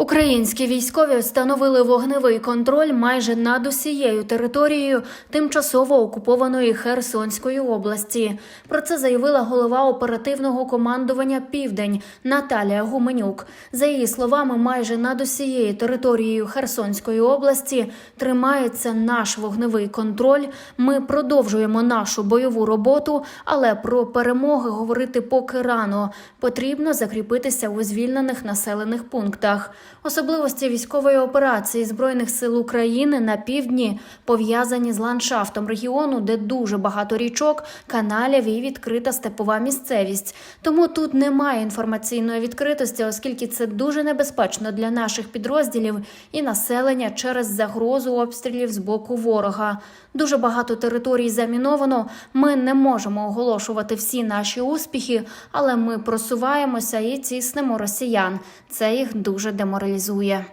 Українські військові встановили вогневий контроль майже над усією територією тимчасово окупованої Херсонської області. Про це заявила голова оперативного командування Південь Наталія Гуменюк. За її словами, майже над усією територією Херсонської області тримається наш вогневий контроль. Ми продовжуємо нашу бойову роботу, але про перемоги говорити поки рано. Потрібно закріпитися у звільнених населених пунктах. Особливості військової операції збройних сил України на півдні пов'язані з ландшафтом регіону, де дуже багато річок, каналів і відкрита степова місцевість. Тому тут немає інформаційної відкритості, оскільки це дуже небезпечно для наших підрозділів і населення через загрозу обстрілів з боку ворога. Дуже багато територій заміновано. Ми не можемо оголошувати всі наші успіхи, але ми просуваємося і тіснемо росіян. Це їх дуже деморалізує.